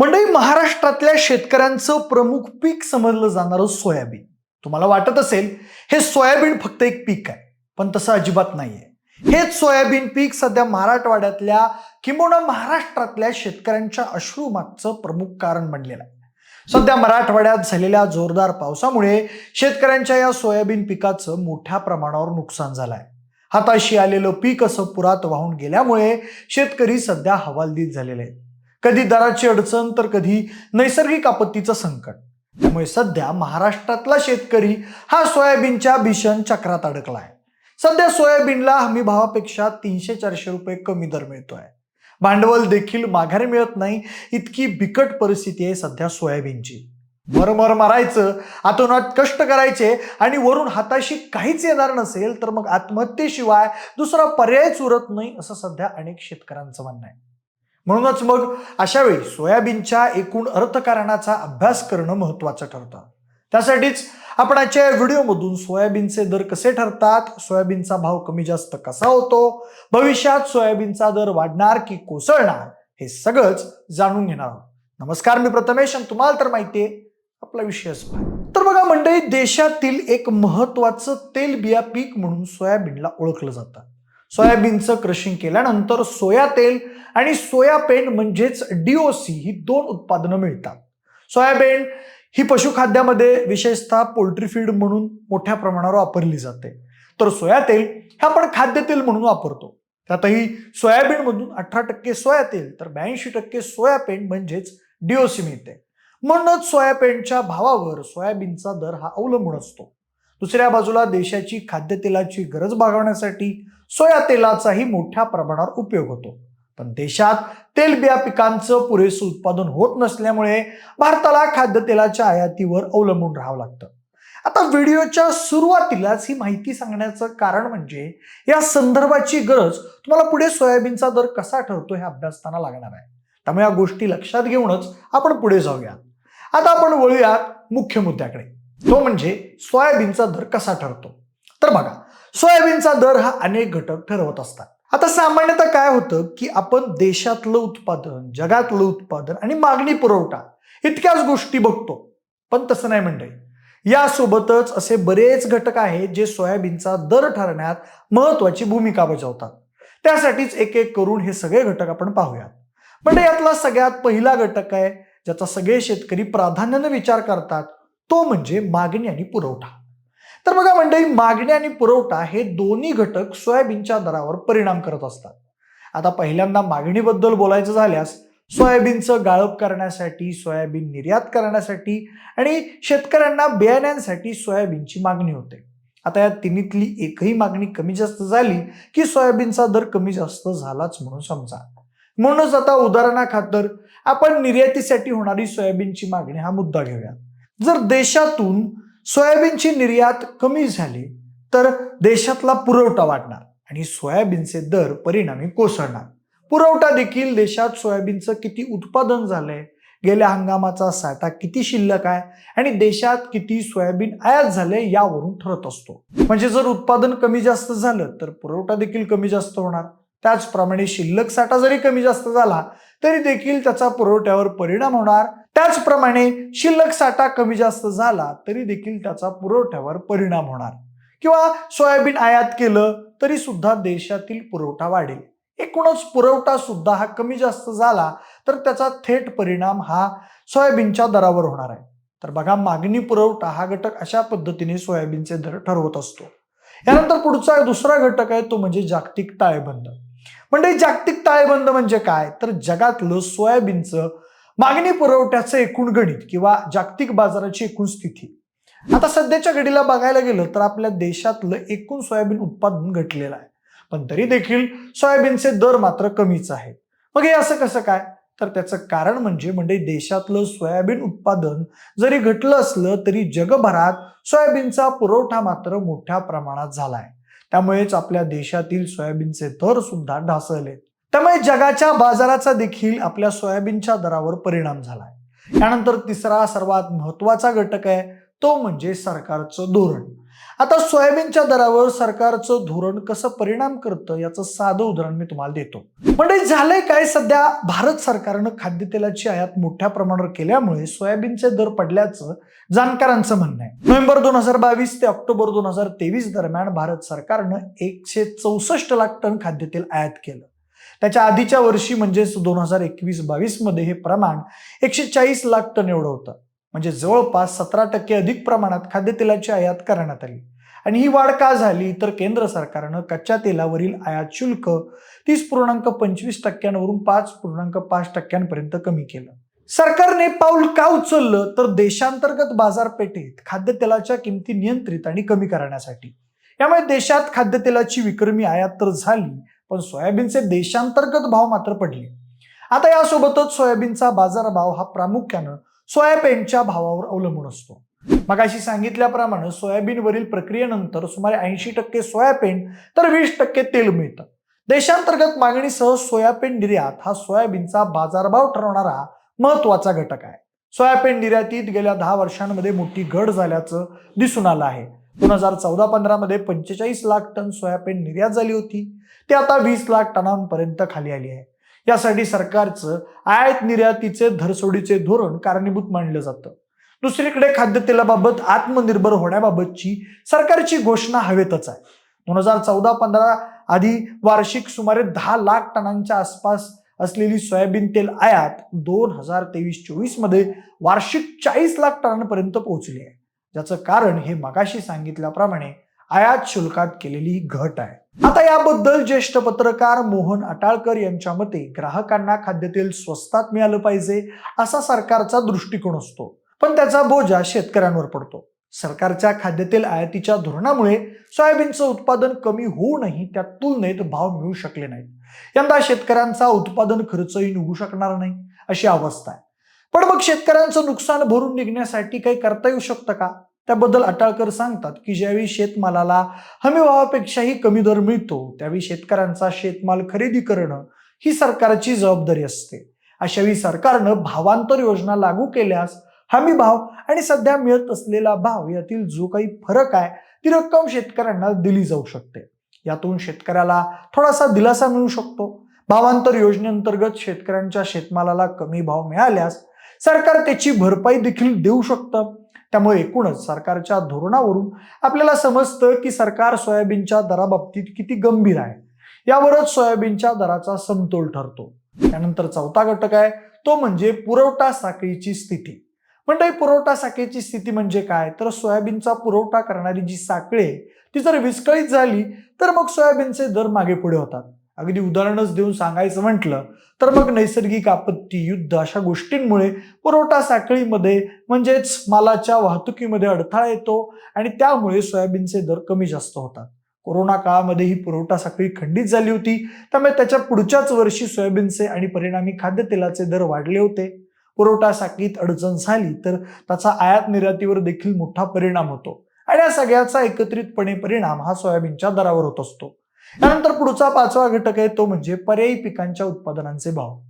मंडळी महाराष्ट्रातल्या शेतकऱ्यांचं प्रमुख पीक समजलं जाणारं सोयाबीन. तुम्हाला वाटत असेल हे सोयाबीन फक्त एक पीक आहे पण तसं अजिबात नाहीये. हेच सोयाबीन पीक सध्या मराठवाड्यातल्या किंबहुना महाराष्ट्रातल्या शेतकऱ्यांच्या अश्रूमागचं प्रमुख कारण बनलेलं आहे. सध्या मराठवाड्यात झालेल्या जोरदार पावसामुळे शेतकऱ्यांच्या या सोयाबीन पिकाचं मोठ्या प्रमाणावर नुकसान झालं आहे हाताशी आलेलं पीक असं पुरात वाहून गेल्यामुळे शेतकरी सध्या हवालदिल झालेले आहेत. कधी दराची अडचण तर कधी नैसर्गिक आपत्तीचं संकट. त्यामुळे सध्या महाराष्ट्रातला शेतकरी हा सोयाबीनच्या भीषण चक्रात अडकला आहे सध्या सोयाबीनला हमी भावापेक्षा तीनशे चारशे रुपये कमी दर मिळतोय. भांडवल देखील माघारी मिळत नाही इतकी बिकट परिस्थिती आहे सध्या सोयाबीनची. मरमर मारायचं आतोनात कष्ट करायचे आणि वरून हाताशी काहीच येणार नसेल तर मग आत्महत्येशिवाय दुसरा पर्यायच उरत नाही असं सध्या अनेक शेतकऱ्यांचं म्हणणं आहे. म्हणूनच मग अशा वेळी सोयाबीनच्या एकूण अर्थकारणाचा अभ्यास करणं महत्वाचं ठरतं. त्यासाठीच आपण आजच्या या व्हिडिओमधून सोयाबीनचे दर कसे ठरतात सोयाबीनचा भाव कमी जास्त कसा होतो भविष्यात सोयाबीनचा दर वाढणार की कोसळणार हे सगळंच जाणून घेणार आहोत. नमस्कार मी प्रथमेश आणि तुम्हाला तर माहितीये आपला विषय तर बघा मंडळी देशातील एक महत्वाचं तेलबिया पीक म्हणून सोयाबीनला ओळखलं जातं. सोयाबीनचं क्रशिंग केल्यानंतर सोया तेल आणि सोयापेन म्हणजेच डीओसी ही दोन उत्पादनं मिळतात. सोयाबीन ही पशुखाद्यामध्ये विशेषतः पोल्ट्री फीड म्हणून मोठ्या प्रमाणावर वापरली जाते. तर सोया तेल हे आपण खाद्यतेल म्हणून वापरतो. त्यातही सोयाबीनमधून अठरा टक्के सोया तेल तर ब्याऐंशी टक्के सोयापेन म्हणजेच डीओसी मिळते. म्हणूनच सोयाबीनच्या भावावर सोयाबीनचा दर हा अवलंबून असतो. दुसऱ्या बाजूला देशाची खाद्यतेलाची गरज भागवण्यासाठी सोया तेलाचाही मोठ्या प्रमाणावर उपयोग होतो. पण देशात तेलबिया पिकांचं पुरेसं उत्पादन होत नसल्यामुळे भारताला खाद्यतेलाच्या आयातीवर अवलंबून राहावं लागतं. आता व्हिडिओच्या सुरुवातीलाच ही माहिती सांगण्याचं कारण म्हणजे या संदर्भाची गरज तुम्हाला पुढे सोयाबीनचा दर कसा ठरतो हे अभ्यासताना लागणार आहे. त्यामुळे या गोष्टी लक्षात घेऊनच आपण पुढे जाऊयात आता आपण वळूयात मुख्य मुद्द्याकडे. तो म्हणजे सोयाबीनचा दर कसा ठरतो. तर बघा सोयाबीनचा दर हा अनेक घटक ठरवत असतात. आता सामान्यतः काय होतं की आपण देशातलं उत्पादन जगातलं उत्पादन आणि मागणी पुरवठा इतक्याच गोष्टी बघतो. पण तसं नाही मंडळी. यासोबतच असे बरेच घटक आहेत जे सोयाबीनचा दर ठरण्यात महत्वाची भूमिका बजावतात. त्यासाठीच एक एक करून हे सगळे घटक आपण पाहूयात. म्हणजे यातला सगळ्यात पहिला घटक आहे ज्याचा सगळे शेतकरी प्राधान्याने विचार करतात तो म्हणजे मागणी आणि पुरवठा. तर बघा मंडळी मागणी आणि पुरवठा हे दोन्ही घटक सोयाबीनच्या दरावर परिणाम करत असतात. आता पहिल्यांदा मागणीबद्दल बोलायचं झाल्यास सोयाबीनचं गाळप करण्यासाठी सोयाबीन निर्यात करण्यासाठी आणि शेतकऱ्यांना बियाण्यांसाठी सोयाबीनची मागणी होते. आता या तिन्हीतली एकही मागणी कमी जास्त झाली की सोयाबीनचा दर कमी जास्त झालाच म्हणून समजा. म्हणूनच आता उदाहरणाखातर आपण निर्यातीसाठी होणारी सोयाबीनची मागणी हा मुद्दा घेऊया. जर देशातून सोयाबीनची निर्यात कमी झाली तर देशातला पुरवठा वाढणार आणि सोयाबीनचे दर परिणामी कोसळणार. पुरवठा देखील देशात सोयाबीनचं किती उत्पादन झालंय गेल्या हंगामाचा साठा किती शिल्लक आहे आणि देशात किती सोयाबीन आयात झाले यावरून ठरत असतो. म्हणजे जर उत्पादन कमी जास्त झालं तर पुरवठा देखील कमी जास्त होणार. त्याचप्रमाणे शिल्लक साठा जरी कमी जास्त झाला तरी देखील त्याचा पुरवठ्यावर परिणाम होणार त्याचप्रमाणे शिल्लक साठा कमी जास्त झाला तरी देखील त्याचा पुरवठ्यावर परिणाम होणार. किंवा सोयाबीन आयात केलं तरी सुद्धा देशातील पुरवठा वाढेल. एकूणच पुरवठा सुद्धा हा कमी जास्त झाला तर त्याचा थेट परिणाम हा सोयाबीनच्या दरावर होणार आहे. तर बघा मागणी पुरवठा हा घटक अशा पद्धतीने सोयाबीनचे दर ठरवत असतो. यानंतर पुढचा दुसरा घटक आहे तो म्हणजे जागतिक ताळेबंद. म्हणजे जागतिक ताळेबंद म्हणजे काय? तर जगातलं सोयाबीनचं मागणी पुरवठ्याचं एकूण गणित किंवा जागतिक बाजाराची एकूण स्थिती. आता सध्याच्या घडीला बघायला गेलं तर आपल्या देशातलं एकूण सोयाबीन उत्पादन घटलेलं आहे. पण तरी देखील सोयाबीनचे दर मात्र कमीच आहेत. मग हे असं कसं काय? तर त्याचं कारण म्हणजे म्हणजे देशातलं सोयाबीन उत्पादन जरी घटलं असलं तरी जगभरात सोयाबीनचा पुरवठा मात्र मोठ्या प्रमाणात झालाय. त्यामुळेच आपल्या देशातील सोयाबीनचे दर सुद्धा ढासळलेत. त्यामुळे जगाच्या बाजाराचा देखील आपल्या सोयाबीनच्या दरावर परिणाम झाला आहे त्यानंतर तिसरा सर्वात महत्त्वाचा घटक आहे तो म्हणजे सरकारचं धोरण. आता सोयाबीनच्या दरावर सरकारचं धोरण कसं परिणाम करतं याचं साधं उदाहरण मी तुम्हाला देतो. म्हणजे झालंय काय सध्या भारत सरकारनं खाद्यतेलाची आयात मोठ्या प्रमाणावर केल्यामुळे सोयाबीनचे दर पडल्याचं जाणकारांचं म्हणणं आहे. नोव्हेंबर दोन हजार बावीस ते ऑक्टोबर दोन हजार तेवीस दरम्यान भारत सरकारनं एकशे चौसष्ट लाख टन खाद्यतेल आयात केलं. त्याच्या आधीच्या वर्षी म्हणजेच दोन हजार एकवीस बावीसमध्ये हे प्रमाण एकशे चाळीस लाख टन एवढं होतं. म्हणजे जवळपास सतरा टक्के अधिक प्रमाणात खाद्यतेलाची आयात करण्यात आली. आणि ही वाढ का झाली? तर केंद्र सरकारनं कच्च्या तेलावरील आयात शुल्क तीस पूर्णांक पंचवीस टक्क्यांवरून पाच पूर्णांक पाच टक्क्यांपर्यंत कमी केलं. सरकारने पाऊल का उचललं? तर देशांतर्गत बाजारपेठेत खाद्यतेलाच्या किमती नियंत्रित आणि कमी करण्यासाठी. यामुळे देशात खाद्यतेलाची विक्रमी आयात तर झाली पण सोयाबीनचे देशांतर्गत भाव मात्र पडले. आता यासोबतच सोयाबीनचा बाजारभाव हा प्रामुख्यानं सोयाबीनच्या भावावर अवलंबून असतो. मगाशी सांगितल्याप्रमाणे सोयाबीनवरील प्रक्रियेनंतर सुमारे ऐंशी टक्के सोयाबीन तर वीस टक्के तेल मिळतं. देशांतर्गत मागणीसह सोयाबीन निर्यात हा सोयाबीनचा बाजारभाव ठरवणारा महत्त्वाचा घटक आहे. सोयाबीन निर्यातीत गेल्या दहा वर्षांमध्ये मोठी घट झाल्याचं दिसून आलं आहे. दोन हजार चौदा पंधरामध्ये पंचेचाळीस लाख टन सोयाबीन निर्यात झाली होती. ते आता वीस लाख टनांपर्यंत खाली आली आहे. यासाठी सरकारचं आयात निर्यातीचे धरसोडीचे धोरण कारणीभूत मानलं जातं. दुसरीकडे खाद्यतेलाबाबत आत्मनिर्भर होण्याबाबतची सरकारची घोषणा हवेतच आहे. दोन हजार चौदा पंधरा आधी वार्षिक सुमारे दहा लाख टनांच्या आसपास असलेली सोयाबीन तेल आयात दोन हजार तेवीस चोवीसमध्ये वार्षिक चाळीस लाख टनांपर्यंत पोहोचली आहे. ज्याचं कारण हे मगाशी सांगितल्याप्रमाणे आयात शुल्कात केलेली घट आहे. आता याबद्दल ज्येष्ठ पत्रकार मोहन अटाळकर यांच्या मते ग्राहकांना खाद्यतेल स्वस्तात मिळालं पाहिजे असा सरकारचा दृष्टिकोन असतो. पण त्याचा बोजा शेतकऱ्यांवर पडतो. सरकारच्या खाद्यतेल आयातीच्या धोरणामुळे सोयाबीनचं उत्पादन कमी होऊनही त्या तुलनेत भाव मिळू शकले नाहीत. यंदा शेतकऱ्यांचा उत्पादन खर्चही निघू शकणार नाही अशी अवस्था आहे. पण मग शेतकऱ्यांचं नुकसान भरून निघण्यासाठी काही करता येऊ शकतं का? त्याबद्दल अटाळकर सांगतात की ज्यावेळी शेतमालाला हमी भावापेक्षाही कमी दर मिळतो त्यावेळी शेतकऱ्यांचा शेतमाल खरेदी करणं ही सरकारची जबाबदारी असते. अशावेळी सरकारनं भावांतर योजना लागू केल्यास हमी भाव आणि सध्या मिळत असलेला भाव यातील जो काही फरक आहे ती रक्कम शेतकऱ्यांना दिली जाऊ शकते. यातून शेतकऱ्याला थोडासा दिलासा मिळू शकतो. भावांतर योजनेअंतर्गत शेतकऱ्यांच्या शेतमालाला कमी भाव मिळाल्यास सरकार त्याची भरपाई देखील देऊ शकतं. त्यामुळे एकूणच सरकारच्या धोरणावरून आपल्याला समजतं की सरकार सोयाबीनच्या दराबाबतीत किती गंभीर आहे. यावरच सोयाबीनच्या दराचा समतोल ठरतो. त्यानंतर चौथा घटक आहे तो म्हणजे पुरवठा साखळीची स्थिती. म्हणजे पुरवठा साखळीची स्थिती म्हणजे काय? तर सोयाबीनचा पुरवठा करणारी जी साखळी आहे ती जर विस्कळीत झाली तर मग सोयाबीनचे दर मागे पुढे होतात. अगदी उदाहरणच देऊन सांगायचं म्हटलं तर मग नैसर्गिक आपत्ती युद्ध अशा गोष्टींमुळे पुरवठा साखळीमध्ये म्हणजेच मालाच्या वाहतुकीमध्ये अडथळा येतो आणि त्यामुळे सोयाबीनचे दर कमी जास्त होतात. कोरोना काळामध्ये ही पुरवठा साखळी खंडित झाली होती त्यामुळे त्याच्या पुढच्याच वर्षी सोयाबीनचे आणि परिणामी खाद्यतेलाचे दर वाढले होते. पुरवठा साखळीत अडचण झाली तर त्याचा आयात निर्यातीवर देखील मोठा परिणाम होतो. आणि या सगळ्याचा एकत्रितपणे परिणाम हा सोयाबीनच्या दरावर होत असतो. त्यानंतर पुढचा पाचवा घटक आहे तो म्हणजे पर्यायी पिकांच्या उत्पादनांचे भाव.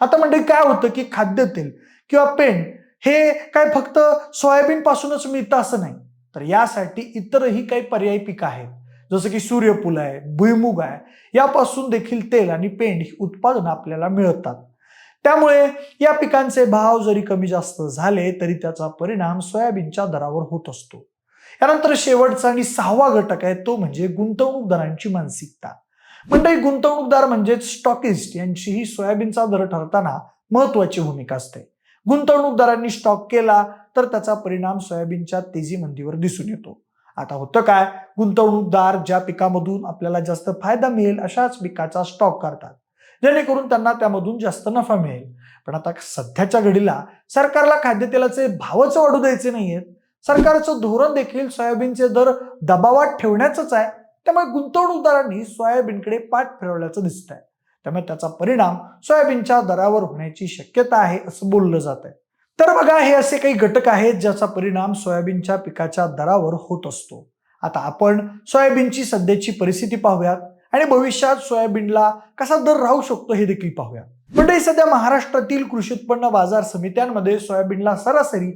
आता म्हणजे काय होतं की खाद्यतेल किंवा पेंड हे काय फक्त सोयाबीन पासूनच मिळतं असं नाही. तर यासाठी इतरही काही पर्यायी पिकं आहेत. जसं की सूर्यफूल आहे भुईमुग आहे यापासून देखील तेल आणि पेंड ही उत्पादनं आपल्याला मिळतात. त्यामुळे या पिकांचे भाव जरी कमी जास्त झाले तरी त्याचा परिणाम सोयाबीनच्या दरावर होत असतो. यानंतर शेवटचा आणि सहावा घटक आहे तो म्हणजे गुंतवणूकदारांची मानसिकता. म्हणजे गुंतवणूकदार म्हणजेच स्टॉकिस्ट यांची ही सोयाबीनचा दर ठरताना महत्वाची भूमिका असते. गुंतवणूकदारांनी स्टॉक केला तर त्याचा परिणाम सोयाबीनच्या तेजी मंदीवर दिसून येतो. आता होतं काय? गुंतवणूकदार ज्या पिकामधून आपल्याला जास्त फायदा मिळेल अशाच पिकाचा स्टॉक करतात. जेणेकरून त्यांना त्यामधून जास्त नफा मिळेल. पण आता सध्याच्या घडीला सरकारला खाद्यतेलाचे भावच वाढू द्यायचे नाहीयेत. सरकारचं धोरण देखील सोयाबीनचे दर दबावात ठेवण्याचंच आहे. त्यामुळे गुंतवणूकदारांनी सोयाबीनकडे पाठ फिरवल्याचं दिसत आहे त्यामुळे त्याचा परिणाम सोयाबीनच्या दरावर होण्याची शक्यता आहे असं बोललं जात आहे तर बघा हे असे काही घटक आहेत ज्याचा परिणाम सोयाबीनच्या पिकाच्या दरावर होत असतो. आता आपण सोयाबीनची सध्याची परिस्थिती पाहूयात आणि भविष्यात सोयाबीनला कसा दर राहू शकतो हे देखील पाहूया म्हणजे सध्या महाराष्ट्रातील कृषी उत्पन्न बाजार समित्यांमध्ये सोयाबीनला सरासरी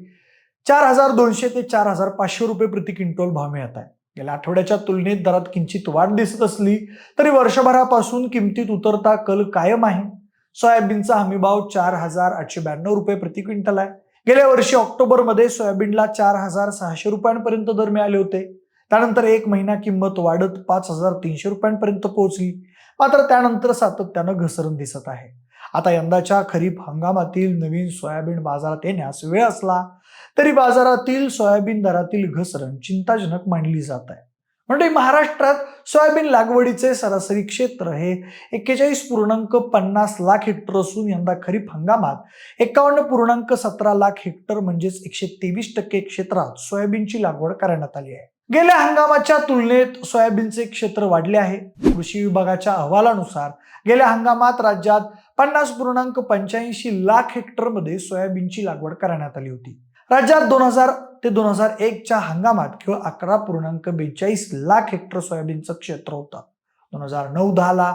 चार हजार दोनशे ते चार हजार पाचशे रुपये प्रति क्विंटल भाव मिळत आहे. गेल्या आठवड्याच्या तुलनेत दरात किंचित वाढ दिसत असली तरी वर्षभरापासून किमतीत उतरता कल कायम आहे. सोयाबीनचा हमीभाव चार हजार आठशे ब्याण्णव रुपये प्रति क्विंटल आहे. गेल्या वर्षी ऑक्टोबरमध्ये सोयाबीनला चार हजार सहाशे रुपयांपर्यंत दर मिळाले होते. त्यानंतर एक महिना किंमत वाढत पाच हजार तीनशे रुपयांपर्यंत पोहोचली. मात्र त्यानंतर सातत्यानं घसरण दिसत आहे. आता यंदाच्या खरीप हंगामातील नवीन सोयाबीन बाजारात येण्यास वेळ असला तरी बाजारातील सोयाबीन दरातील घसरण चिंताजनक मानली जात आहे. म्हणजे महाराष्ट्रात सोयाबीन लागवडीचे सरासरी क्षेत्र हे एक्केचाळीस पूर्णांक पन्नास लाख हेक्टर असून यंदा खरीप हंगामात एकावन्न पूर्णांक सतरा लाख हेक्टर म्हणजेच एकशे तेवीस टक्के क्षेत्रात सोयाबीनची लागवड करण्यात आली आहे. गेल्या हंगामाच्या तुलनेत सोयाबीनचे क्षेत्र वाढले आहे. कृषी विभागाच्या अहवालानुसार गेल्या हंगामात राज्यात पन्नास पूर्णांक पंच्याऐंशी लाख हेक्टरमध्ये सोयाबीनची लागवड करण्यात आली होती. राज्यात दोन हजार ते दोन हजार एकच्या हंगामात केवळ अकरा पूर्णांक बेचाळीस लाख हेक्टर सोयाबीनचं क्षेत्र होतं. दोन हजार नऊ दहाला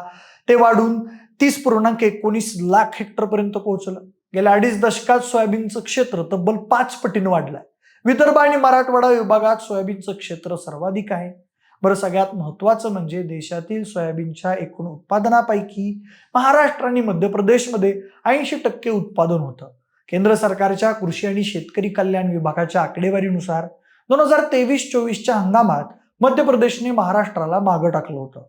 ते वाढून तीस पूर्णांक एकोणीस लाख हेक्टरपर्यंत पोहोचलं. गेल्या अडीच दशकात सोयाबीनचं क्षेत्र तब्बल पाच पटीनं वाढलंय. विदर्भ आणि मराठवाडा विभागात सोयाबीनचं क्षेत्र सर्वाधिक आहे. बरं सगळ्यात महत्वाचं म्हणजे देशातील सोयाबीनच्या एकूण उत्पादनापैकी महाराष्ट्र आणि मध्य प्रदेशमध्ये ऐंशी टक्के उत्पादन होतं. केंद्र सरकारच्या कृषी आणि शेतकरी कल्याण विभागाच्या आकडेवारीनुसार दोन हजार तेवीस चोवीसच्या हंगामात मध्य प्रदेशने महाराष्ट्राला मागं टाकलं होतं.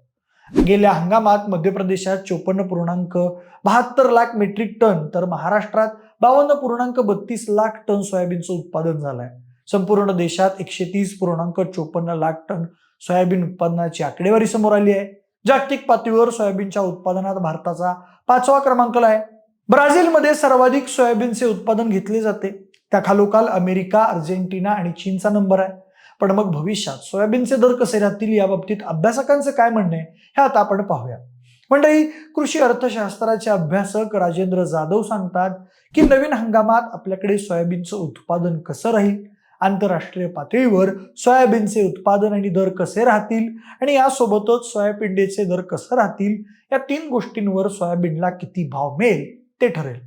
गेल्या हंगामात मध्य प्रदेशात चोपन्न पूर्णांक बहात्तर लाख मेट्रिक टन तर महाराष्ट्रात बावन्न पूर्णांक बत्तीस लाख टन सोयाबीनचं उत्पादन झालंय. संपूर्ण देशात एकशे तीस पूर्णांक चोपन्न लाख टन सोयाबीन उत्पादनाची आकडेवारी समोर आली आहे. जागतिक पातळीवर सोयाबीनच्या उत्पादनात भारताचा पाचवा क्रमांक आहे ब्राझीलमध्ये सर्वाधिक सोयाबीनचे उत्पादन घेतले जाते. त्याखालोखाल अमेरिका अर्जेंटिना आणि चीनचा नंबर आहे. पण मग भविष्यात सोयाबीनचे दर कसे राहतील याबाबतीत अभ्यासकांचं काय म्हणणं आहे हे आता आपण पाहूया. मंडळी कृषी अर्थशास्त्राचे अभ्यासक राजेंद्र जाधव सांगतात की नवीन हंगामात आपल्याकडे सोयाबीनचं उत्पादन कसं राहील? आंतरराष्ट्रीय पातळीवर सोयाबीनचे उत्पादन आणि दर कसे राहतील? आणि यासोबतच सोयापिंडीचे दर कसं राहतील? या तीन गोष्टींवर सोयाबीनला किती भाव मिळेल? ते ठरेल.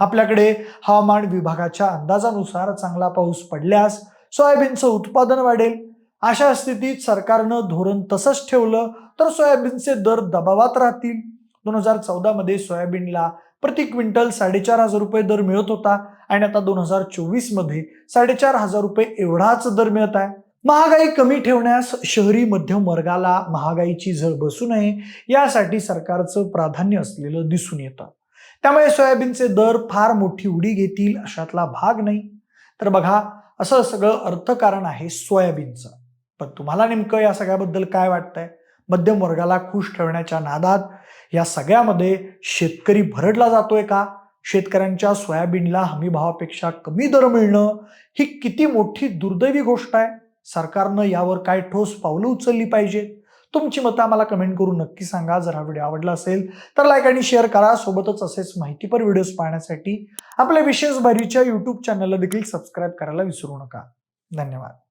आपल्याकडे हवामान विभागाच्या अंदाजानुसार चांगला पाऊस पडल्यास सोयाबीनचं उत्पादन वाढेल. अशा स्थितीत सरकारनं धोरण तसंच ठेवलं तर सोयाबीनचे दर दबावात राहतील. दोन हजार चौदामध्ये सोयाबीनला प्रति क्विंटल साडेचार हजार रुपये दर मिळत होता आणि आता दोन हजार चोवीसमध्ये साडेचार हजार रुपये एवढाच दर मिळत आहे. महागाई कमी ठेवण्यास शहरी मध्यम वर्गाला महागाईची झळ बसू नये यासाठी सरकारचं प्राधान्य असलेलं दिसून येतं. त्यामुळे सोयाबीनचे दर फार मोठी उडी घेतील अशातला भाग नाही. तर बघा असं सगळं अर्थकारण आहे सोयाबीनचं. पण तुम्हाला नेमकं या सगळ्याबद्दल काय वाटतंय? मध्यम वर्गाला खुश ठेवण्याच्या नादात या सगळ्यामध्ये शेतकरी भरडला जातोय का? शेतकऱ्यांच्या सोयाबीनला हमी भावापेक्षा कमी दर मिळणं ही किती मोठी दुर्दैवी गोष्ट आहे? सरकारनं यावर काय ठोस पावलं उचलली पाहिजेत? तुमची मतं आम्हाला कमेंट करून नक्की सांगा. जर हा व्हिडिओ आवडला असेल तर लाईक आणि शेअर करा. सोबतच असेच माहितीपर व्हिडिओज पाहण्यासाठी आपल्या विशेष भरीच्या यूट्यूब चॅनलला देखील सबस्क्राईब करायला विसरू नका. धन्यवाद.